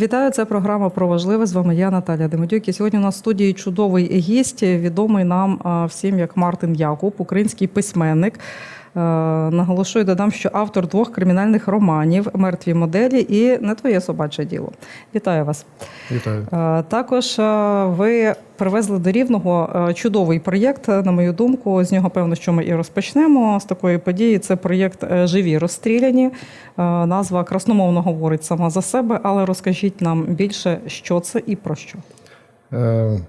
Вітаю, це програма про важливе. З вами я Наталя Демидюк. І сьогодні у нас в студії чудовий гість, відомий нам всім як Мартин Якуб, український письменник. Е, Наголошую, додам, що автор двох кримінальних романів Мертві моделі і не твоє собаче діло. Вітаю вас. Вітаю. Е, Також е, ви привезли до рівного чудовий проєкт, на мою думку. З нього певно, що ми і розпочнемо з такої події. Це проєкт Живі розстріляні. Назва красномовно говорить сама за себе, але розкажіть нам більше, що це і про що. Е,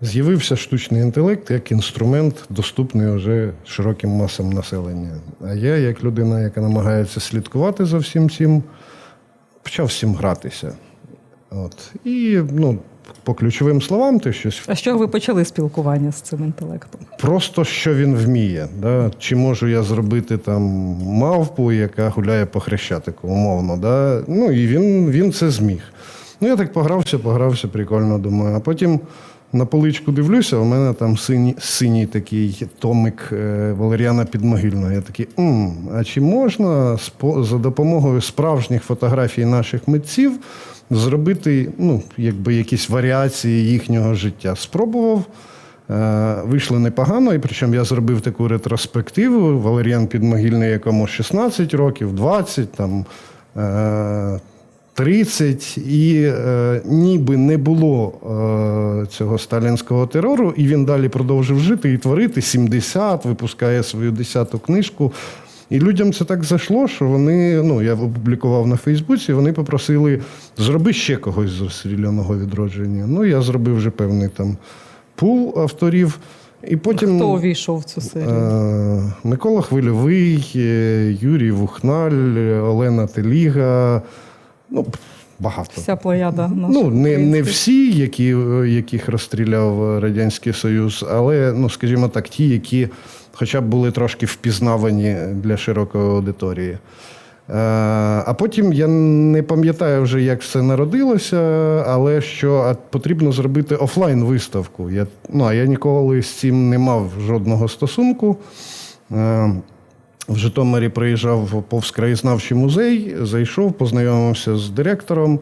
З'явився штучний інтелект як інструмент, доступний вже широким масам населення. А я, як людина, яка намагається слідкувати за всім цим, почав всім гратися. От. І ну, по ключовим словам, ти щось А чого ви почали спілкування з цим інтелектом? просто що він вміє. Да? Чи можу я зробити там мавпу, яка гуляє по хрещатику, умовно. Да? Ну і він, він це зміг. Ну, я так погрався, погрався, прикольно думаю. А потім на поличку дивлюся, у мене там синій, синій такий томик е, Валеріана Підмогильного. Я такий, М, а чи можна за допомогою справжніх фотографій наших митців зробити ну, якби якісь варіації їхнього життя? Спробував. Е, Вийшло непогано, і причому я зробив таку ретроспективу. Валеріан Підмогильний, якому 16 років, 20, там, е, 30, і е, ніби не було е, цього сталінського терору, і він далі продовжив жити і творити 70, випускає свою 10-ту книжку. І людям це так зайшло, що вони, ну я опублікував на Фейсбуці, вони попросили зроби ще когось з розстріляного відродження. Ну, я зробив вже певний там пул авторів. І потім Хто увійшов в цю серію? е, Микола Хвильовий, е, Юрій Вухналь, Олена Теліга. Ну, багато. Вся плеяда Ну, не, не всі, які, е, яких розстріляв Радянський Союз, але, ну, скажімо так, ті, які хоча б були трошки впізнавані для широкої аудиторії. Е, А потім я не пам'ятаю вже, як все народилося, але що потрібно зробити офлайн виставку. Я, ну, а я ніколи з цим не мав жодного стосунку. В Житомирі приїжджав повз краєзнавчий музей, зайшов, познайомився з директором.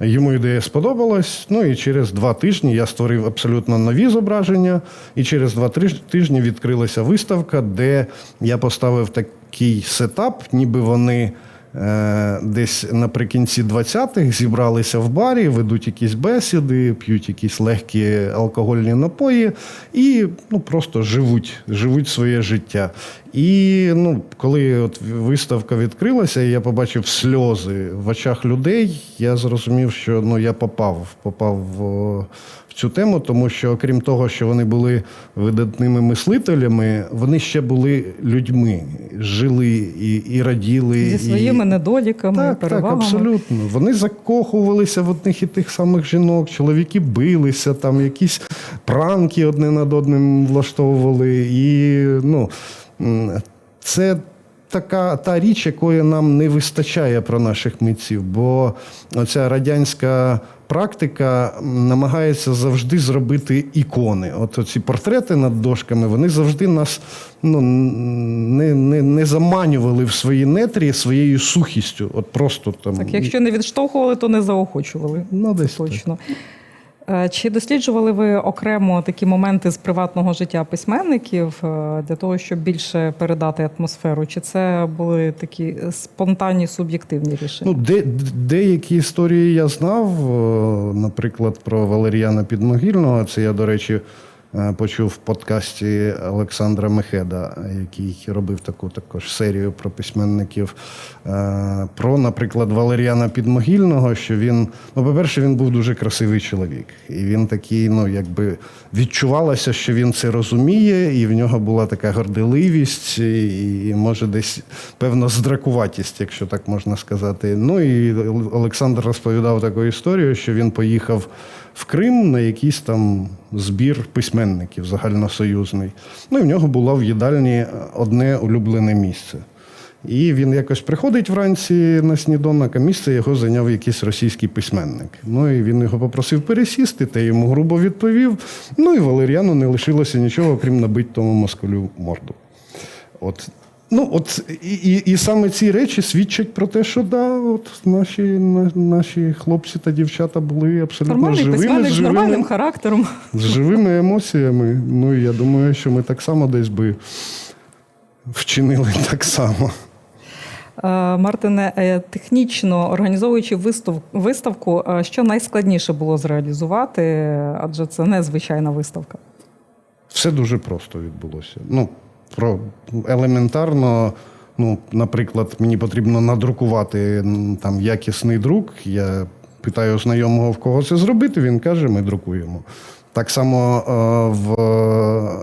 Йому ідея сподобалась. Ну і через два тижні я створив абсолютно нові зображення. І через два тижні відкрилася виставка, де я поставив такий сетап, ніби вони. Е, Десь наприкінці 20-х зібралися в барі, ведуть якісь бесіди, п'ють якісь легкі алкогольні напої і ну, просто живуть, живуть своє життя. І ну, коли от виставка відкрилася, і я побачив сльози в очах людей, я зрозумів, що ну, я попав, попав в, в цю тему, тому що, окрім того, що вони були видатними мислителями, вони ще були людьми, жили і, і раділи. Зі і... своїми недоліками, Так, так, абсолютно. Вони закохувалися в одних і тих самих жінок, чоловіки билися, там якісь пранки одне над одним влаштовували. І ну, це така та річ, якої нам не вистачає про наших митців, бо оця радянська. Практика намагається завжди зробити ікони. От ці портрети над дошками, вони завжди нас ну, не, не, не заманювали в свої нетрі своєю сухістю. От просто там. Так, якщо не відштовхували, то не заохочували. Ну, десь точно. Е, Чи досліджували ви окремо такі моменти з приватного життя письменників е, для того, щоб більше передати атмосферу? Чи це були такі спонтанні суб'єктивні рішення? Ну, де, деякі історії я знав, наприклад, про Валеріана Підмогільного. Це я, до речі, е, почув в подкасті Олександра Мехеда, який робив таку також серію про письменників. Е, Про, наприклад, Валеріана Підмогільного, що він, ну, по-перше, він був дуже красивий чоловік. І він такий, ну, якби відчувалося, що він це розуміє, і в нього була така горделивість, і, і може десь певна здракуватість, якщо так можна сказати. Ну і Олександр розповідав таку історію, що він поїхав в Крим на якийсь там збір письменників загальносоюзний. Ну і в нього було в їдальні одне улюблене місце. І він якось приходить вранці на сніданок, а місце його зайняв якийсь російський письменник. Ну і він його попросив пересісти, та йому грубо відповів. Ну і Валеріану не лишилося нічого, крім набити тому москалю морду. От Ну, от і, і, і саме ці речі свідчать про те, що да, от наші, на- наші хлопці та дівчата були абсолютно Нормальний живими, з з нормальним характером. з живими емоціями. Ну і я думаю, що ми так само десь би вчинили так само. Е, Мартине, е, технічно організовуючи виставку, е, що найскладніше було зреалізувати, адже це незвичайна виставка. Все дуже просто відбулося. Ну, про елементарно, ну, наприклад, мені потрібно надрукувати там якісний друк. Я питаю знайомого, в кого це зробити. Він каже, ми друкуємо. Так само в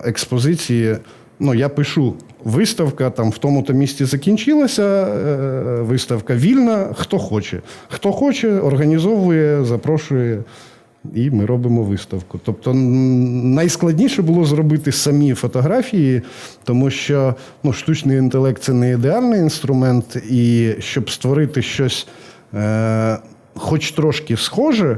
експозиції. Ну, я пишу виставка там в тому-то місті закінчилася. е, Виставка вільна. Хто хоче. Хто хоче, організовує, запрошує. І ми робимо виставку. Тобто найскладніше було зробити самі фотографії, тому що ну, штучний інтелект це не ідеальний інструмент, і щоб створити щось е, хоч трошки схоже,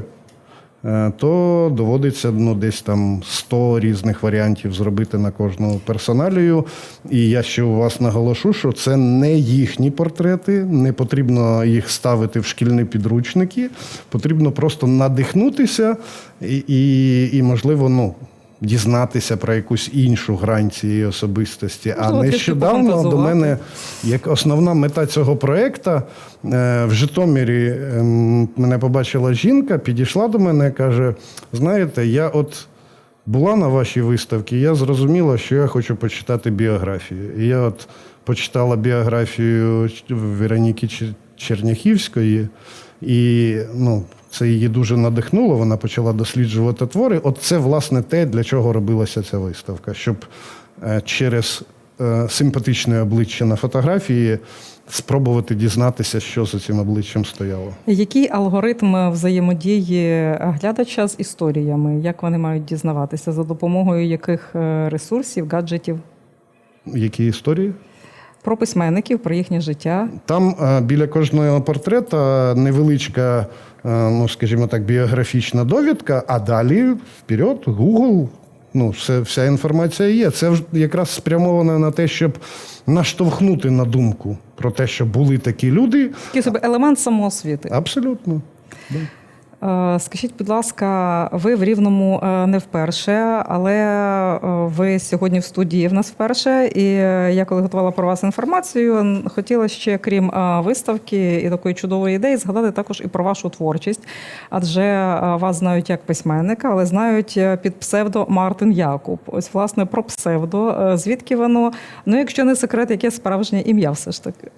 то доводиться ну, десь там 100 різних варіантів зробити на кожну персоналію. І я ще у вас наголошу, що це не їхні портрети, не потрібно їх ставити в шкільні підручники. Потрібно просто надихнутися і, і, і можливо, ну. Дізнатися про якусь іншу грань цієї особистості. А трішки нещодавно до мене, як основна мета цього проєкту, е, в Житомирі ем, мене побачила жінка, підійшла до мене і каже: знаєте, я от була на вашій виставці, я зрозуміла, що я хочу почитати біографію. І я от почитала біографію Вероніки Черняхівської, і ну, це її дуже надихнуло. Вона почала досліджувати твори. От це, власне, те, для чого робилася ця виставка, щоб е, через е, симпатичне обличчя на фотографії спробувати дізнатися, що за цим обличчям стояло. Який алгоритм взаємодії глядача з історіями? Як вони мають дізнаватися? За допомогою яких е, ресурсів, гаджетів? Які історії? Про письменників, про їхнє життя. Там е, біля кожного портрета невеличка, е, ну скажімо так, біографічна довідка, а далі вперед, Google. Ну, все, вся інформація є. Це якраз спрямовано на те, щоб наштовхнути на думку про те, що були такі люди. Такий собі елемент самоосвіти. Абсолютно. Е, Скажіть, будь ласка, ви в Рівному е, не вперше, але е, ви сьогодні в студії в нас вперше. І я коли готувала про вас інформацію, хотіла ще, крім виставки і такої чудової ідеї, згадати також і про вашу творчість. Адже вас знають як письменника, але знають під псевдо Мартин Якуб. Ось, власне, про псевдо. Звідки воно? Ну, якщо не секрет, яке справжнє ім'я все ж таки.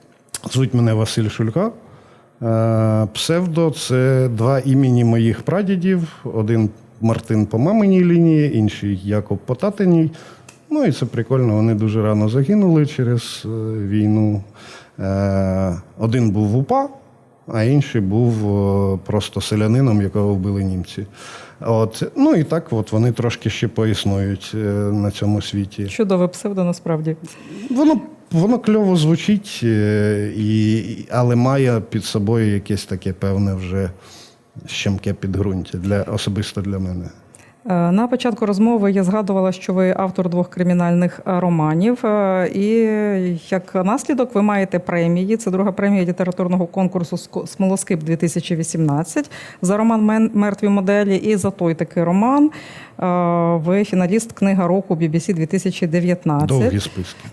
Звуть мене Василь Шулька. Е, Псевдо це два імені моїх прадідів. Один Мартин по маминій лінії, інший Якоб по татиній. Ну і це прикольно, вони дуже рано загинули через е, війну. Е, Один був в УПА, а інший був просто селянином, якого вбили німці. От. Ну і так от вони трошки ще поіснують на цьому світі. Чудове псевдо, насправді. Воно, воно кльово звучить, е, і, але має під собою якесь таке певне вже щемке підґрунтя для, особисто для мене. Е, На початку розмови я згадувала, що ви автор двох кримінальних е, романів, і як наслідок ви маєте премії. Це друга премія літературного конкурсу «Ско- Смолоскип 2018 за роман «Мен- Мертві моделі. І за той такий роман ви фіналіст книга року BBC 2019. Довгі списки.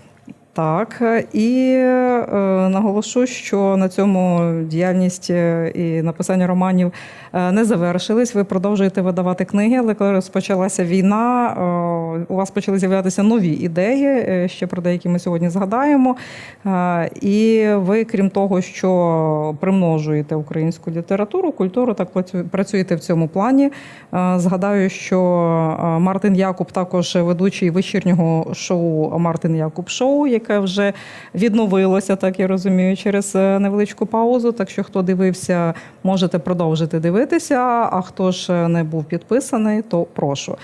Так, і е, наголошу, що на цьому діяльність е, і написання романів е, не завершились. Ви продовжуєте видавати книги, але коли розпочалася війна, е, у вас почали з'являтися нові ідеї. е, Ще про деякі ми сьогодні згадаємо. Е, І ви, крім того, що примножуєте українську літературу, культуру, так працюєте в цьому плані. Е, Згадаю, що е, Мартин Якуб також ведучий вечірнього шоу Мартин Якуб Шоу, яке вже відновилося, так я розумію, через е, невеличку паузу. Так що, хто дивився, можете продовжити дивитися. А хто ж не був підписаний, то прошу.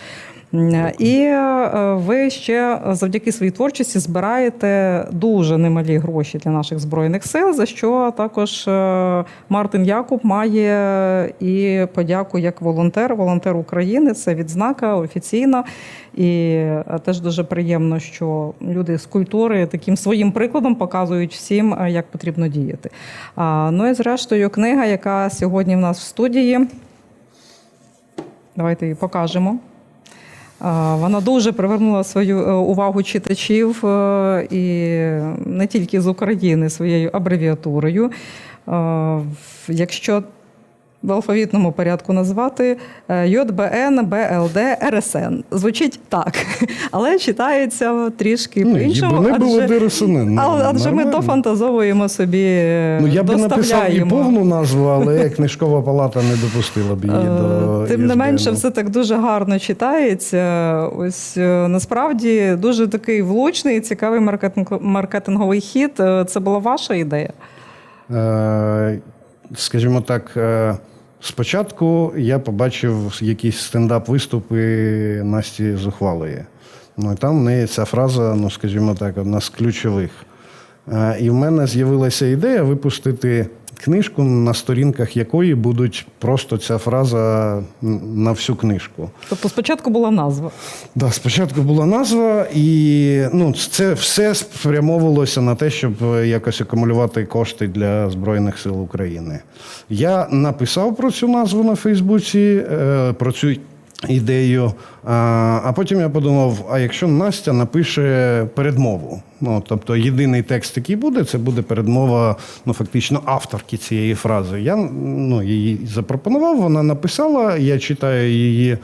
М, І е, ви ще завдяки своїй творчості збираєте дуже немалі гроші для наших збройних сил, за що також е, Мартин Якуб має і подяку як волонтер, волонтер України. Це відзнака офіційна. І е, теж дуже приємно, що люди з культури таким своїм прикладом показують всім, е, як потрібно діяти. Ну і зрештою, книга, яка сьогодні в нас в студії. Давайте її покажемо. Вона дуже привернула свою е, увагу читачів е, і не тільки з України своєю абревіатурою. Якщо в алфавітному порядку назвати ЙБН, БЛД, РСН. Звучить так, але читається трішки їбани було адже- ДРСН. адже ми Нормально. дофантазовуємо собі, е, Ну, я би написав і повну назву, але книжкова палата не допустила б її до Е, Тим не менше, все так дуже гарно читається. Ось е, насправді дуже такий влучний, цікавий маркетинговий хід. Це була ваша ідея. Скажімо так, спочатку я побачив якісь стендап-виступи Насті Зухвалої. Ну, і там в неї ця фраза, ну, скажімо так, одна з ключових. Е, І в мене з'явилася ідея випустити книжку, на сторінках якої будуть просто ця фраза на всю книжку. Тобто спочатку була назва. Да, спочатку була назва, і ну, це все спрямовувалося на те, щоб е, якось акумулювати кошти для Збройних сил України. Я написав про цю назву на Фейсбуці, е, про цю ідею. А, потім я подумав: а якщо Настя напише передмову? Ну, тобто єдиний текст, який буде, це буде передмова ну, фактично авторки цієї фрази. Я ну, її запропонував, вона написала, я читаю її е,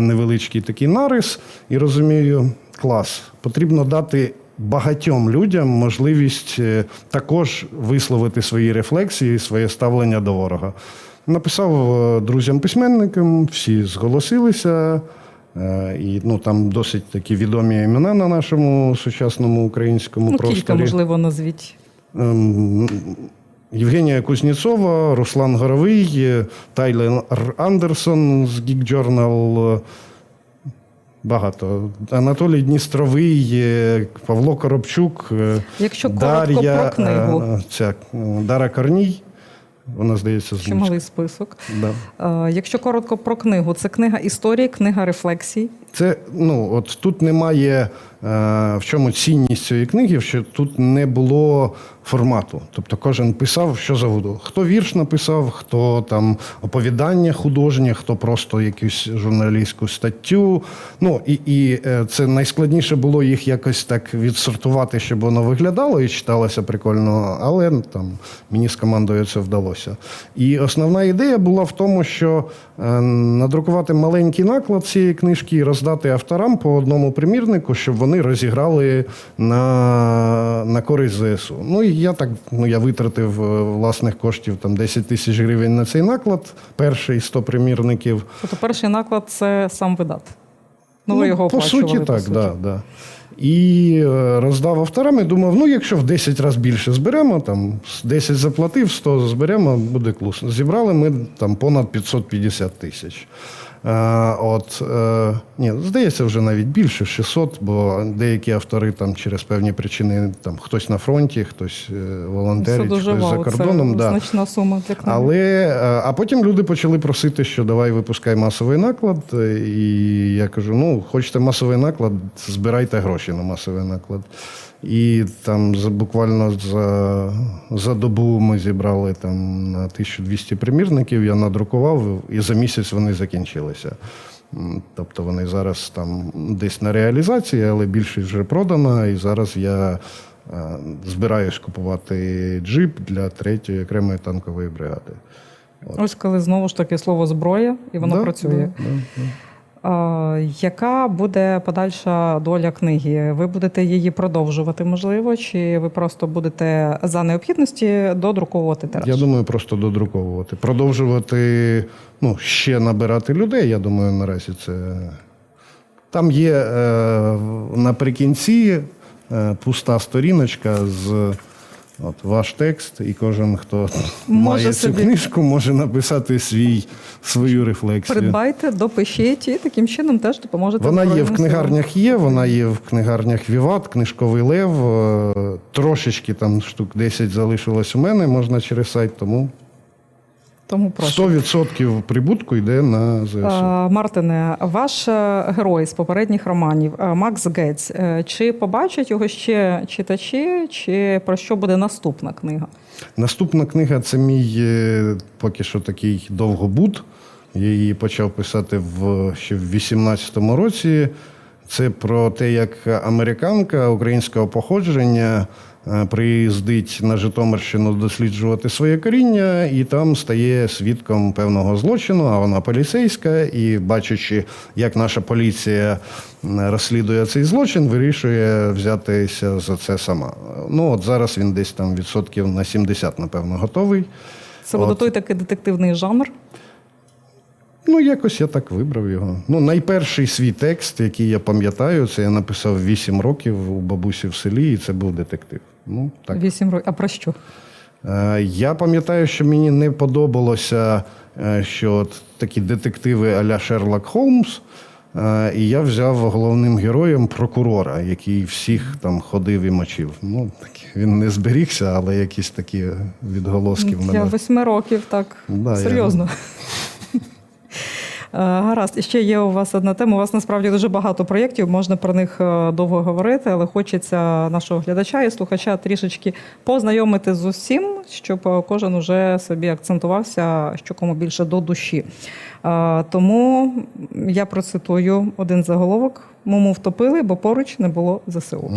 невеличкий такий нарис і розумію, клас. Потрібно дати багатьом людям можливість е, також висловити свої рефлексії, своє ставлення до ворога. Написав е, друзям-письменникам, всі зголосилися. Е, І ну, там досить такі відомі імена на нашому сучасному українському Ну, просторі. кілька, можливо, назвіть. Ем, Євгенія Кузнєцова, Руслан Горовий, е, Тайлер Андерсон з Geek Journal. Багато. Анатолій Дністровий, Павло Коробчук, Якщо коротко Дар'я, про книгу, ця, Дара Корній. Вона, здається, з чималий список. Да. Е, Якщо коротко про книгу, це книга історії, книга рефлексій. Це ну от тут немає е, в чому цінність цієї книги, що тут не було формату. Тобто кожен писав, що завгодно. Хто вірш написав, хто там оповідання художнє, хто просто якусь журналістську статтю. Ну і, і е, це найскладніше було їх якось так відсортувати, щоб воно виглядало і читалося прикольно, але ну, там мені з командою це вдалося. І основна ідея була в тому, що е, надрукувати маленький наклад цієї книжки і роздати авторам по одному примірнику, щоб вони розіграли на, на користь ЗСУ. Ну і я так ну, я витратив е, власних коштів там 10 тисяч гривень на цей наклад, перший 100 примірників. Тобто перший наклад це сам видат. Ну, ви його по суті, так, Да, да. І е, роздав авторам і думав, ну якщо в 10 разів більше зберемо, там 10 заплатив, 100 зберемо, буде клас. Зібрали ми там понад 550 тисяч. Е, от, е, ні, здається, вже навіть більше 600, бо деякі автори там через певні причини, там хтось на фронті, хтось е, волонтерить, хтось вау. за кордоном. Це да. значна сума для книги. Але а потім люди почали просити, що давай випускай масовий наклад. І я кажу: ну, хочете масовий наклад, збирайте гроші на масовий наклад. І там за буквально за, за добу ми зібрали там на 1200 примірників. Я надрукував, і за місяць вони закінчилися. Тобто вони зараз там десь на реалізації, але більшість вже продана. І зараз я е, збираюсь купувати джип для третьої окремої танкової бригади. Ось коли знову ж таки слово зброя, і воно Да, працює. да, да, да. А, яка буде подальша доля книги? Ви будете її продовжувати, можливо, чи ви просто будете за необхідності додруковувати тираж? Я думаю, просто додруковувати. Продовжувати ну, ще набирати людей. Я думаю, наразі це. Там є е, наприкінці е, пуста сторіночка з От ваш текст, і кожен, хто Може має собі. цю книжку, може написати свій, свою рефлексію. Придбайте, допишіть і таким чином теж допоможете. Вона є в книгарнях є, вона є в книгарнях Віват, книжковий лев. е, Трошечки там штук 10 залишилось у мене, можна через сайт, тому Тому прошу. 100% прибутку йде на ЗСУ. Мартине, ваш е, герой з попередніх романів е, Макс Гетц. е, Чи побачать його ще читачі, чи про що буде наступна книга? Наступна книга це мій поки що такий довгобуд. Я її почав писати в, ще в 18-му році. Це про те, як американка українського походження приїздить на Житомирщину досліджувати своє коріння, і там стає свідком певного злочину, а вона поліцейська, і бачачи, як наша поліція розслідує цей злочин, вирішує взятися за це сама. Ну от зараз він десь там відсотків на 70, напевно, готовий. Це буде той такий детективний жанр. Ну, якось я так вибрав його. Ну, найперший свій текст, який я пам'ятаю, це я написав 8 років у бабусі в селі, і це був детектив. Ну, так. Вісім років. А про що? Е, Я пам'ятаю, що мені не подобалося, е, що от такі детективи а-ля Шерлок Холмс. е, І я взяв головним героєм прокурора, який всіх там ходив і мочив. Ну, так, він не зберігся, але якісь такі відголоски в мене. восьми років, так. Да, Серйозно. Е, Гаразд, і ще є у вас одна тема. У вас насправді дуже багато проєктів, можна про них е, довго говорити, але хочеться нашого глядача і слухача трішечки познайомити з усім, щоб е, кожен уже собі акцентувався, що кому більше до душі. Е, Тому я процитую один заголовок: Муму втопили, бо поруч не було ЗСУ.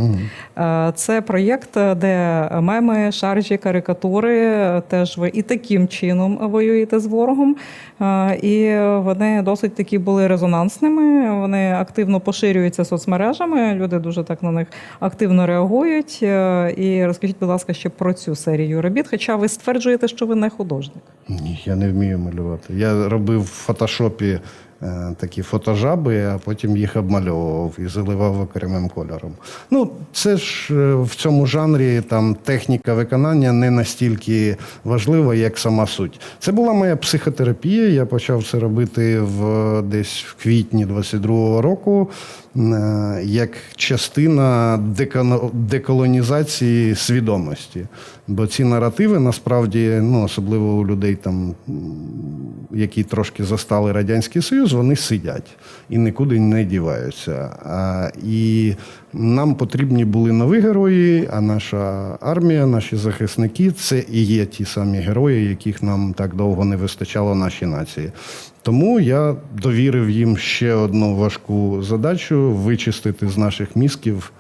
Е, Це проєкт, де меми, шаржі, карикатури теж ви і таким чином воюєте з ворогом. Е, І вони досить такі були резонансними. Вони активно поширюються соцмережами. Люди дуже так на них активно реагують. Е, І розкажіть, будь ласка, ще про цю серію робіт. Хоча ви стверджуєте, що ви не художник. Ні, я не вмію малювати. Я робив в фотошопі такі фотожаби, а потім їх обмальовував і заливав окремим кольором. Ну, це ж е, в цьому жанрі там техніка виконання не настільки важлива, як сама суть. Це була моя психотерапія. Я почав це робити в десь в квітні 22-го року. Е, Як частина деколонізації свідомості. Бо ці наративи насправді, ну особливо у людей, там, які трошки застали Радянський Союз, вони сидять і нікуди не діваються. А, і нам потрібні були нові герої, а наша армія, наші захисники це і є ті самі герої, яких нам так довго не вистачало нашій нації. Тому я довірив їм ще одну важку задачу вичистити з наших мізків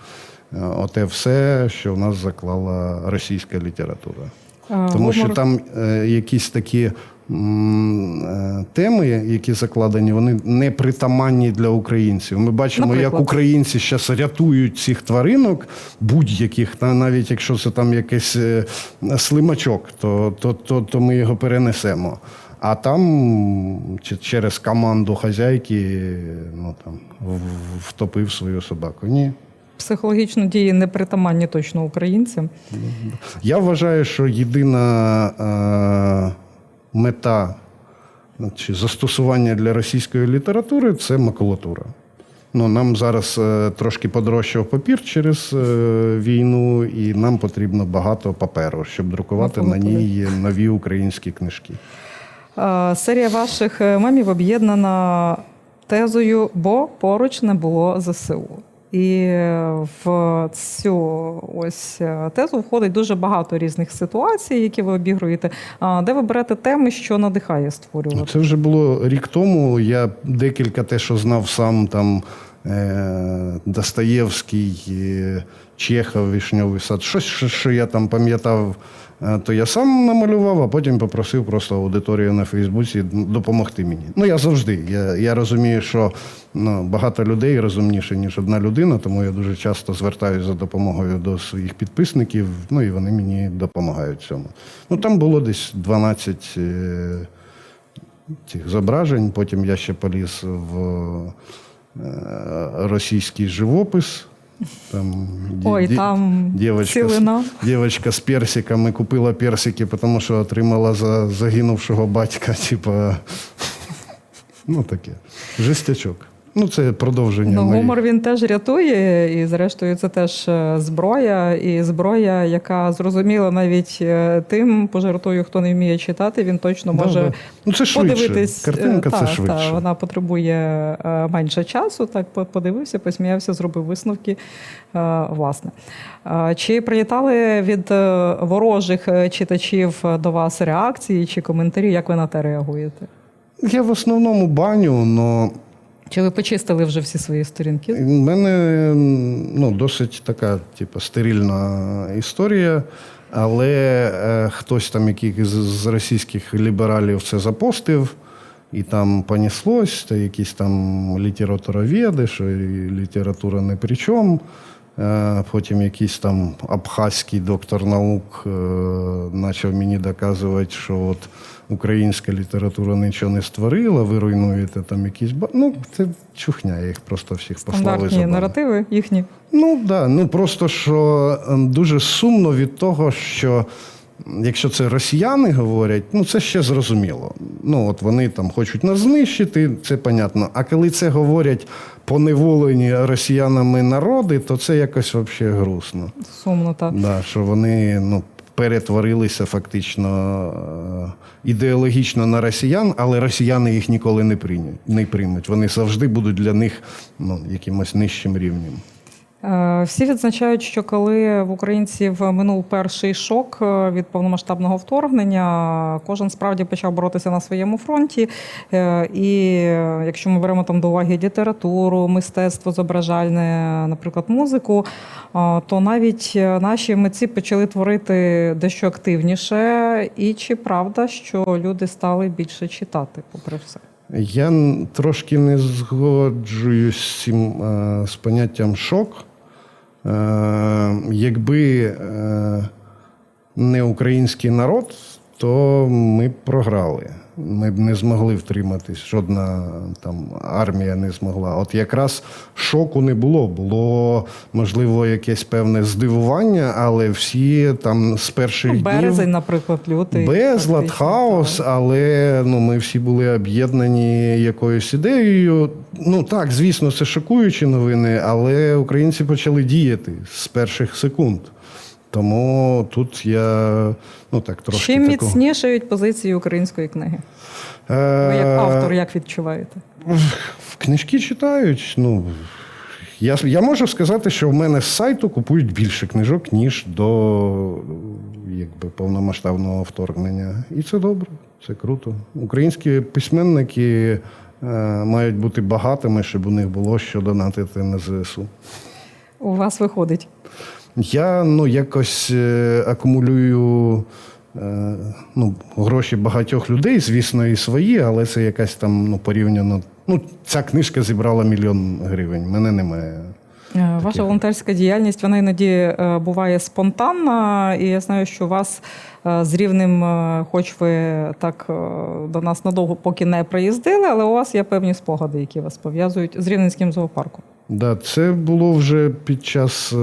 е, оте все, що в нас заклала російська література. А, Тому що там е, якісь такі м, е, теми, які закладені, вони не притаманні для українців. Ми бачимо, як українці зараз рятують цих тваринок, будь-яких, навіть якщо це там якийсь е, слимачок, то, то, то, то ми його перенесемо. А там через команду хазяйки ну, там, втопив свою собаку. Ні. Психологічно дії не притаманні точно українцям. Я вважаю, що єдина е, мета чи застосування для російської літератури це макулатура. Ну, нам зараз е, трошки подорожчав папір через е, війну, і нам потрібно багато паперу, щоб друкувати на ній нові українські книжки. Серія ваших е, мемів об'єднана тезою, бо поруч не було ЗСУ. І е, в цю ось е, тезу входить дуже багато різних ситуацій, які ви обігруєте. Де ви берете теми, що надихає створювати? Це вже було рік тому. Я декілька те, що знав сам там Достоєвський, е, Чехов, Вішньовий сад. Щось, що, я там пам'ятав, е, то я сам намалював, а потім попросив просто аудиторію на Фейсбуці допомогти мені. Ну, я завжди. Я, я розумію, що ну, багато людей розумніше, ніж одна людина, тому я дуже часто звертаюся за допомогою до своїх підписників, ну і вони мені допомагають цьому. Ну, там було десь 12. Е, цих зображень. Потім я ще поліз в е, російський живопис. Там, Ой, де, там девочка, цілина. Дівчинка з персиками купила персики, тому що отримала за загинувшого батька, типа. Ну, таке. Жестячок. Ну, це продовження. Ну, гумор він теж рятує, і зрештою це теж е, зброя, і зброя, яка зрозуміла навіть е, тим пожартую, хто не вміє читати, він точно може да. Ну, це швидше. подивитись. Картинка е, це швидше. Та, вона потребує е, менше часу. Так подивився, посміявся, зробив висновки. Власне. Чи прилітали від ворожих читачів до вас реакції чи коментарі? Як ви на те реагуєте? Я в основному баню, але Чи ви почистили вже всі свої сторінки? У мене ну, досить така, типу, стерильна історія, але е, хтось там, який з, з російських лібералів це запостив, і там понеслось, та якісь там літературоведи, що література не при чому. Е, Потім якийсь там абхазький доктор наук е, почав мені доказувати, що от українська література нічого не створила, ви руйнуєте там якісь. Ну, це чухня, я їх просто всіх послав і Стандартні наративи їхні. Ну так, да. ну просто що ем, дуже сумно від того, що якщо це росіяни говорять, ну це ще зрозуміло. Ну от вони там хочуть нас знищити, це понятно. А коли це говорять поневолені росіянами народи, то це якось взагалі грустно. Сумно так. Да, що вони ну, перетворилися фактично е, ідеологічно на росіян, але росіяни їх ніколи не приймуть. Не приймуть. Вони завжди будуть для них ну, якимось нижчим рівнем. Е, Всі відзначають, що коли в українців минув перший шок е, від повномасштабного вторгнення, кожен справді почав боротися на своєму фронті. Е, І якщо ми беремо там до уваги літературу, мистецтво зображальне, наприклад, музику, то навіть наші митці почали творити дещо активніше. І чи правда, що люди стали більше читати, попри все? Я трошки не згоджуюсь з цим з поняттям шок. Е, якби е, не український народ, то ми програли. Ми б не змогли втриматись. Жодна там армія не змогла. От якраз шоку не було. Було можливо якесь певне здивування, але всі там з перших Ну, днів... Березень, наприклад, лютий. Безлад, хаос, так. але ну, ми всі були об'єднані якоюсь ідеєю. Ну так, звісно, це шокуючі новини, але українці почали діяти з перших секунд. Тому тут я ну так трошки Чим таку... міцнішають позиції української книги? Е, Ви як автор, як відчуваєте? Книжки читають. Ну, я, я можу сказати, що в мене з сайту купують більше книжок, ніж до якби, повномасштабного вторгнення. І це добре, це круто. Українські письменники е, мають бути багатими, щоб у них було що донатити на ЗСУ. У вас виходить. Я ну, якось е, акумулюю е, ну, гроші багатьох людей, звісно, і свої, але це якась там ну, порівняно. Ну, ця книжка зібрала мільйон гривень. Мене немає. Е, Ваша волонтерська діяльність вона іноді буває спонтанна, і я знаю, що у вас з рівнем, е, хоч ви так до нас надовго поки не приїздили, але у вас є певні спогади, які вас пов'язують з Рівненським зоопарком. Да, це було вже під час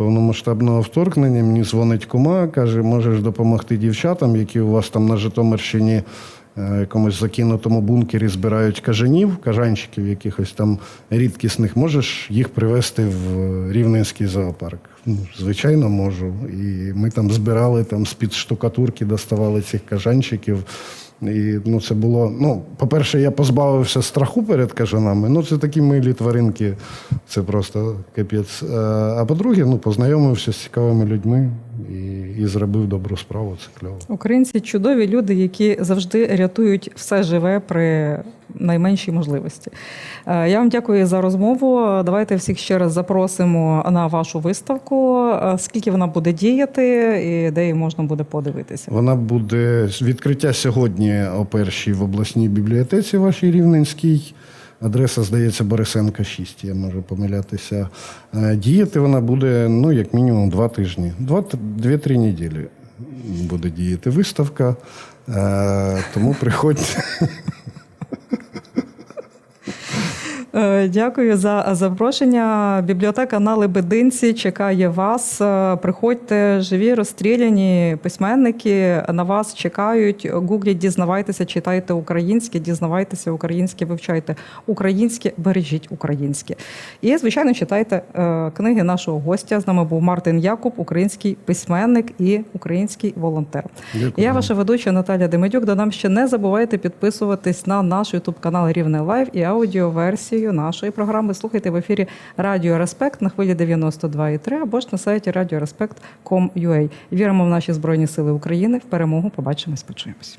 повномасштабного вторгнення. Мені дзвонить кума, каже, можеш допомогти дівчатам, які у вас там на Житомирщині е, якомусь закинутому бункері збирають кажанів, кажанчиків якихось там рідкісних. Можеш їх привезти в Рівненський зоопарк? Ну, звичайно, можу. І ми там збирали там з-під штукатурки, доставали цих кажанчиків. І ну, це було. Ну, по-перше, я позбавився страху перед кажанами. Ну, це такі милі тваринки, це просто капець. Е, А по-друге, ну, познайомився з цікавими людьми і, і зробив добру справу. Це кльово. Українці чудові люди, які завжди рятують все живе при найменшій можливості. Е, Я вам дякую за розмову. Давайте всіх ще раз запросимо на вашу виставку. Е, Скільки вона буде діяти і де її можна буде подивитися? Вона буде відкриття сьогодні о першій в обласній бібліотеці вашій Рівненській. Адреса, здається, Борисенка 6, я можу помилятися. Е, Діяти вона буде ну, як мінімум два тижні. Дві-три неділі буде діяти виставка. Е, Тому приходьте. Е, Дякую за запрошення. Бібліотека на Лебединці чекає вас. Е, Приходьте живі, розстріляні письменники. На вас чекають. Гугліть, дізнавайтеся, читайте українське, дізнавайтеся українське, вивчайте українське, бережіть українське. І, звичайно, читайте е, книги нашого гостя. З нами був Мартин Якуб, український письменник і український волонтер. Дякую. Я ваша ведуча Наталя Демедюк. Додам ще не забувайте підписуватись на наш ютуб канал Рівне Лайв і аудіоверсію нашої програми. Слухайте в ефірі Радіо Респект на хвилі 92,3 або ж на сайті радіореспект.com.ua. Віримо в наші збройні сили України. В перемогу побачимось, почуємось.